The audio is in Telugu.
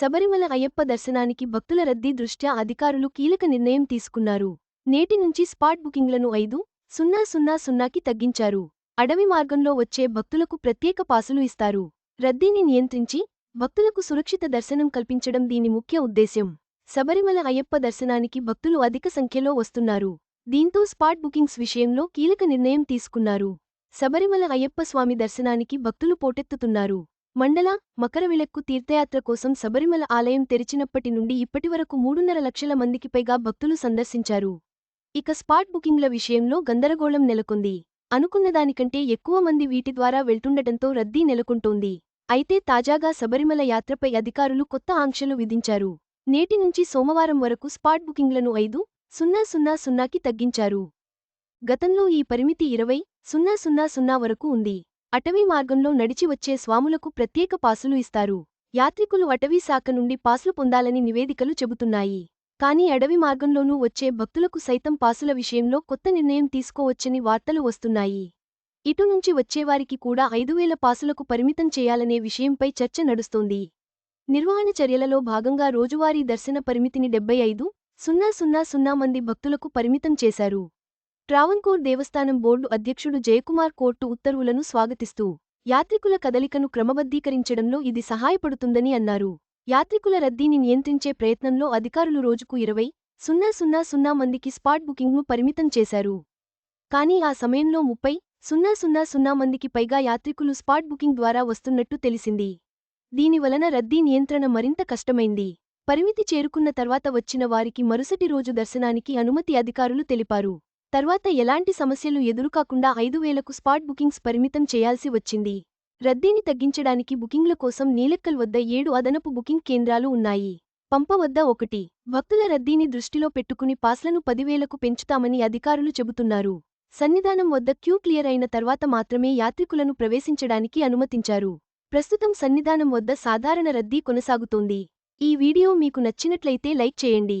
శబరిమల అయ్యప్ప దర్శనానికి భక్తుల రద్దీ దృష్ట్యా అధికారులు కీలక నిర్ణయం తీసుకున్నారు. నేటి నుంచి స్పాట్ బుకింగ్లను ఐదు సున్నా సున్నా సున్నాకి తగ్గించారు. అడవి మార్గంలో వచ్చే భక్తులకు ప్రత్యేక పాసులు ఇస్తారు. రద్దీని నియంత్రించి భక్తులకు సురక్షిత దర్శనం కల్పించడం దీని ముఖ్య ఉద్దేశ్యం. శబరిమల అయ్యప్ప దర్శనానికి భక్తులు అధిక సంఖ్యలో వస్తున్నారు. దీంతో స్పాట్ బుకింగ్స్ విషయంలో కీలక నిర్ణయం తీసుకున్నారు. శబరిమల అయ్యప్ప స్వామి దర్శనానికి భక్తులు పోటెత్తుతున్నారు. మండల మకరవిలక్కు తీర్థయాత్ర కోసం శబరిమల ఆలయం తెరిచినప్పటి నుండి ఇప్పటివరకు మూడున్నర లక్షల మందికి పైగా భక్తులు సందర్శించారు. ఇక స్పాట్ బుకింగ్ల విషయంలో గందరగోళం నెలకొంది. అనుకున్నదానికంటే ఎక్కువ మంది వీటి ద్వారా వెళ్తుండటంతో రద్దీ నెలకొంటోంది. అయితే తాజాగా శబరిమల యాత్రపై అధికారులు కొత్త ఆంక్షలు విధించారు. నేటి నుంచి సోమవారం వరకు స్పాట్ బుకింగ్లను ఐదు సున్నా సున్నా సున్నాకి తగ్గించారు. గతంలో ఈ పరిమితి ఇరవై సున్నా సున్నా సున్నా వరకు ఉంది. అటవీ మార్గంలో నడిచి వచ్చే స్వాములకు ప్రత్యేక పాసులు ఇస్తారు. యాత్రికులు అటవీ శాఖ నుండి పాసులు పొందాలని నివేదికలు చెబుతున్నాయి. కానీ అడవి మార్గంలోనూ వచ్చే భక్తులకు సైతం పాసుల విషయంలో కొత్త నిర్ణయం తీసుకోవచ్చని వార్తలు వస్తున్నాయి. ఇటు నుంచి వచ్చేవారికి కూడా ఐదువేల పాసులకు పరిమితం చేయాలనే విషయంపై చర్చ నడుస్తోంది. నిర్వహణ చర్యలలో భాగంగా రోజువారీ దర్శన పరిమితిని డెబ్బై ఐదు సున్నా సున్నా సున్నా మంది భక్తులకు పరిమితం చేశారు. ట్రావన్కోర్ దేవస్థానం బోర్డు అధ్యక్షుడు జయకుమార్ కోర్టు ఉత్తర్వులను స్వాగతిస్తూ యాత్రికుల కదలికను క్రమబద్ధీకరించడంలో ఇది సహాయపడుతుందని అన్నారు. యాత్రికుల రద్దీని నియంత్రించే ప్రయత్నంలో అధికారులు రోజుకు ఇరవై సున్నా సున్నా సున్నా మందికి స్పాట్ బుకింగ్ను పరిమితం చేశారు. కానీ ఆ సమయంలో ముప్పై సున్నా సున్నా సున్నా మందికి పైగా యాత్రికులు స్పాట్ బుకింగ్ ద్వారా వస్తున్నట్టు తెలిసింది. దీనివలన రద్దీ నియంత్రణ మరింత కష్టమైంది. పరిమితి చేరుకున్న తర్వాత వచ్చిన వారికి మరుసటి రోజు దర్శనానికి అనుమతి అధికారులు తెలిపారు. తర్వాత ఎలాంటి సమస్యలు ఎదురుకాకుండా ఐదు వేలకు స్పాట్ బుకింగ్స్ పరిమితం చేయాల్సి వచ్చింది. రద్దీని తగ్గించడానికి బుకింగ్ల కోసం నీలక్కల్ వద్ద ఏడు అదనపు బుకింగ్ కేంద్రాలు ఉన్నాయి. పంప వద్ద ఒకటి. భక్తుల రద్దీని దృష్టిలో పెట్టుకుని పాస్లను పదివేలకు పెంచుతామని అధికారులు చెబుతున్నారు. సన్నిధానం వద్ద క్యూ క్లియర్ అయిన తర్వాత మాత్రమే యాత్రికులను ప్రవేశించడానికి అనుమతించారు. ప్రస్తుతం సన్నిధానం వద్ద సాధారణ రద్దీ కొనసాగుతోంది. ఈ వీడియో మీకు నచ్చినట్లయితే లైక్ చేయండి.